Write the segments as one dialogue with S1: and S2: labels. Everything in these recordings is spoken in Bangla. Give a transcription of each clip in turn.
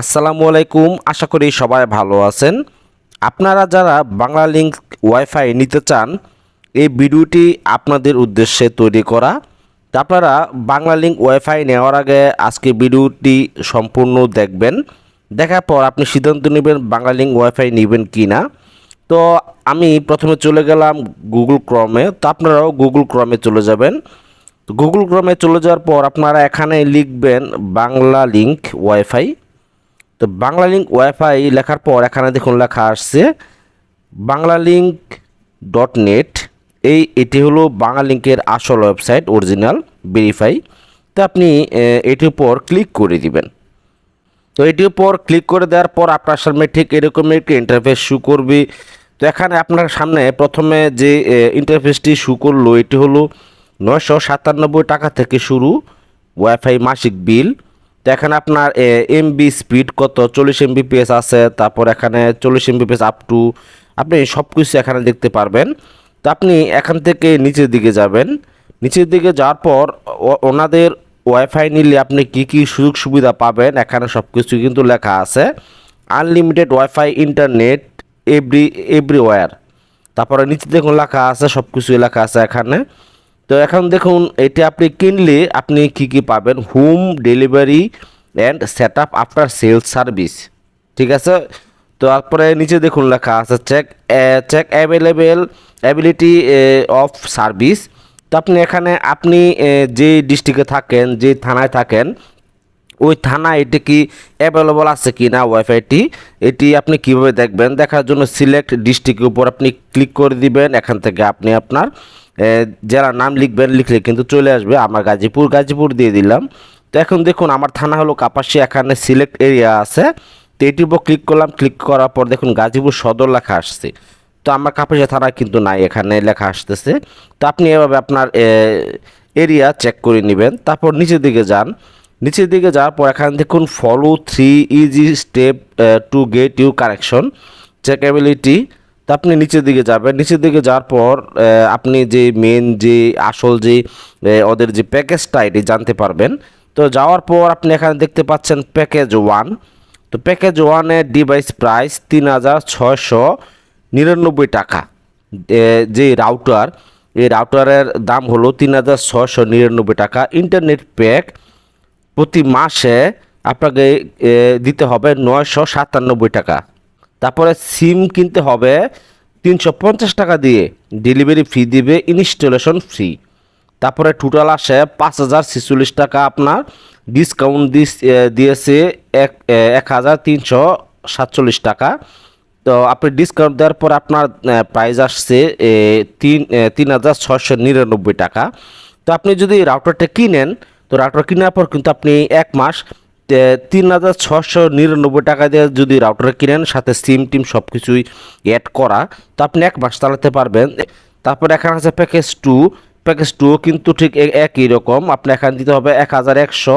S1: আসসালামু আলাইকুম, আশা করি সবাই ভালো আছেন। আপনারা যারা বাংলা লিঙ্ক ওয়াইফাই নিতে চান, এই ভিডিওটি আপনাদের উদ্দেশ্যে তৈরি করা। তা আপনারা বাংলা লিঙ্ক ওয়াইফাই নেওয়ার আগে আজকে ভিডিওটি সম্পূর্ণ দেখবেন। দেখার পর আপনি সিদ্ধান্ত নেবেন বাংলা লিঙ্ক ওয়াইফাই নেবেন কি না তো আমি প্রথমে চলে গেলাম গুগল ক্রমে, তো আপনারাও গুগল ক্রমে চলে যাবেন। গুগল ক্রমে চলে যাওয়ার পর আপনারা এখানে লিখবেন বাংলা লিঙ্ক ওয়াইফাই। তো বাংলা লিঙ্ক ওয়াইফাই লেখার পর এখানে দেখুন লেখা আসছে, বাংলা লিঙ্ক ডট নেট এই, এটি হলো বাংলা লিঙ্কের আসল ওয়েবসাইট অরিজিনাল ভেরিফাই তো আপনি এটির উপর ক্লিক করে দিবেন। তো এটির উপর ক্লিক করে দেওয়ার পর আপনার সামনে ঠিক এরকম একটি ইন্টারফেস শু করবে। তো এখানে আপনার সামনে প্রথমে যে ইন্টারফেসটি শু করল, এটি হলো নয়শো সাতানব্বই টাকা থেকে শুরু ওয়াইফাই মাসিক বিল তো এখানে আপনার এমবি স্পিড কত? চল্লিশ এমবি পিএস আছে, তারপর এখানে চল্লিশ এমবি পিএস আপ টু আপনি সব কিছু এখানে দেখতে পারবেন। তো আপনি এখান থেকে নিচের দিকে যাবেন। নিচের দিকে যাওয়ার পর ওনাদের ওয়াইফাই নিলে আপনি কি কি সুযোগ সুবিধা পাবেন? এখানে সব কিছু কিন্তু লেখা আছে। Unlimited wifi internet every everywhere তারপরে নিচে দেখুন লেখা আছে সব কিছু লেখা আছে এখানে। তো এখন দেখুন, এটা আপনি কিনলে আপনি কি কি পাবেন? Home delivery and set up after sales service ঠিক আছে? তো তারপরে নিচে দেখুন লেখা আছে check check available ability of service তো আপনি এখানে আপনি যে ডিস্ট্রিক্টে থাকেন, যে থানায় থাকেন, ওই থানায় এটি কি অ্যাভেলেবল আছে কি না ওয়াইফাইটি, এটি আপনি কীভাবে দেখবেন? দেখার জন্য সিলেক্ট ডিস্ট্রিক্টের উপর আপনি ক্লিক করে দিবেন, এখান থেকে আপনি আপনার জেলার নাম লিখবেন, লিখলে কিন্তু চলে আসবে। আমার গাজীপুর গাজীপুর দিয়ে দিলাম। তো এখন দেখুন, আমার থানা হলো কাপাসি এখানে সিলেক্ট এরিয়া আছে। তো এটির উপর ক্লিক করলাম। ক্লিক করার পর দেখুন, গাজীপুর সদর লেখা আসছে। তো আমার কাপাসিয়া থানা কিন্তু নাই, এখানে লেখা আসতেছে। তো আপনি এভাবে আপনার এরিয়া চেক করে নেবেন। তারপর নিচের দিকে যান। নিচের দিকে যাওয়ার পর এখানে দেখুন follow three easy step to get you correction check ability তো আপনি নিচের দিকে যাবেন। নিচের দিকে যাওয়ার পর আপনি যে মেন যে আসল যে ওদের যে প্যাকেজটা এটি জানতে পারবেন। তো যাওয়ার পর আপনি এখানে দেখতে পাচ্ছেন প্যাকেজ ওয়ান তো প্যাকেজ ওয়ানের ডিভাইস প্রাইস তিন হাজার ছয়শো নিরানব্বই টাকা। যে রাউটার এই রাউটারের দাম হলো তিন হাজার ছশো নিরানব্বই টাকা। ইন্টারনেট প্যাক প্রতি মাসে আপনাকে দিতে হবে নয়শো সাতানব্বই টাকা। তারপরে সিম কিনতে হবে তিনশো পঞ্চাশ টাকা দিয়ে। ডেলিভারি ফি দিবে ইনস্টলেশন ফ্রি তারপরে টোটাল আসে পাঁচ হাজার ছেচল্লিশ টাকা আপনার। ডিসকাউন্ট দিয়েছে এক এক হাজার তিনশো সাতচল্লিশ টাকা। তো আপনি ডিসকাউন্ট দেওয়ার পর আপনার প্রাইস আসছে তিন তিন হাজার ছশো নিরানব্বই টাকা। তো আপনি যদি রাউটারটা কিনেন, তো রাউটার কেনার পর কিন্তু আপনি এক মাস তিন হাজার ছশো নিরানব্বই টাকা দিয়ে যদি রাউটার কিনেন, সাথে সিম টিম সব কিছুই অ্যাড করা, তো আপনি এক মাস চালাতে পারবেন। তারপর এখানে আছে প্যাকেজ টু প্যাকেজ টু কিন্তু ঠিক একই রকম। আপনি এখানে দিতে হবে এক হাজার একশো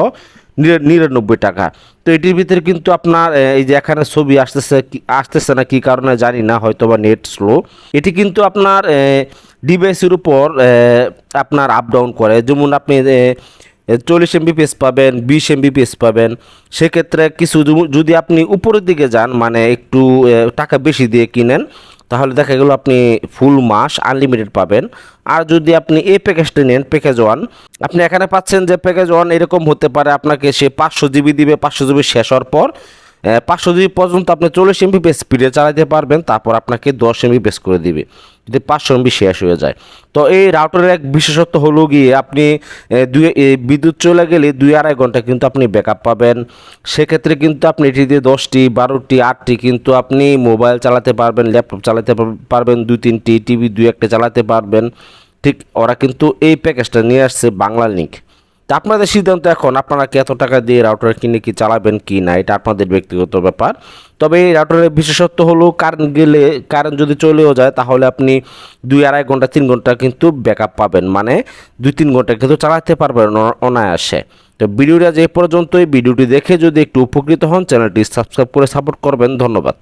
S1: নিরানব্বই টাকা। তো এটির ভিতরে কিন্তু আপনার এই যে এখানে ছবি আসতেছে আসতেছে না কি কারণে জানি না হয়তো বা নেট স্লো এটি কিন্তু আপনার ডিভাইসের উপর আপনার আপ ডাউন করে। যেমন আপনি চল্লিশ এমবি পেস পাবেন, বিশ এমবি পেস পাবেন। সেক্ষেত্রে কিছু যদি আপনি উপরের দিকে যান মানে একটু টাকা বেশি দিয়ে কিনেন, তাহলে দেখা গেল আপনি ফুল মাস আনলিমিটেড পাবেন। আর যদি আপনি এই প্যাকেজটা নেন প্যাকেজ ওয়ান আপনি এখানে পাচ্ছেন যে প্যাকেজ ওয়ান এরকম হতে পারে, আপনাকে সে পাঁচশো জিবি দিবে, পাঁচশো জিবি শেষ হওয়ার পর পাঁচশো জিবি পর্যন্ত আপনি চল্লিশ এমবি পেস স্পিডে চালাতে পারবেন, তারপর আপনাকে দশ এমবি পেস করে দিবে। যদি পাঁচশো এমবি শেষ হয়ে যায়। তো এই রাউটারের এক বিশেষত্ব হলো গিয়ে আপনি দুই বিদ্যুৎ চলে গেলে দুই আড়াই ঘণ্টা কিন্তু আপনি ব্যাকআপ পাবেন। সেক্ষেত্রে কিন্তু আপনি এটি দিয়ে দশটি, বারোটি, আটটি কিন্তু আপনি মোবাইল চালাতে পারবেন ল্যাপটপ চালাতে পারবেন, দুই, তিনটি টিভি দুই একটা চালাতে পারবেন। ঠিক, ওরা কিন্তু এই প্যাকেজটা নিয়ে আসছে বাংলা লিঙ্ক তা আপনাদের সিদ্ধান্ত এখন, আপনারা কি এত টাকা দিয়ে রাউটার কিনে কি চালাবেন কি না? এটা আপনাদের ব্যক্তিগত ব্যাপার। তবে এই রাউটারের বিশেষত্ব হলো কারেন্ট গেলে কারেন্ট যদি চলেও যায়, তাহলে আপনি দুই আড়াই ঘণ্টা, তিন ঘণ্টা কিন্তু ব্যাকআপ পাবেন। মানে দুই তিন ঘণ্টা কিন্তু চালাতে পারবেন অনায়াসে। তো ভিডিওটা যে পর্যন্তই, ভিডিওটি দেখে যদি একটু উপকৃত হন, চ্যানেলটি সাবস্ক্রাইব করে সাপোর্ট করবেন। ধন্যবাদ।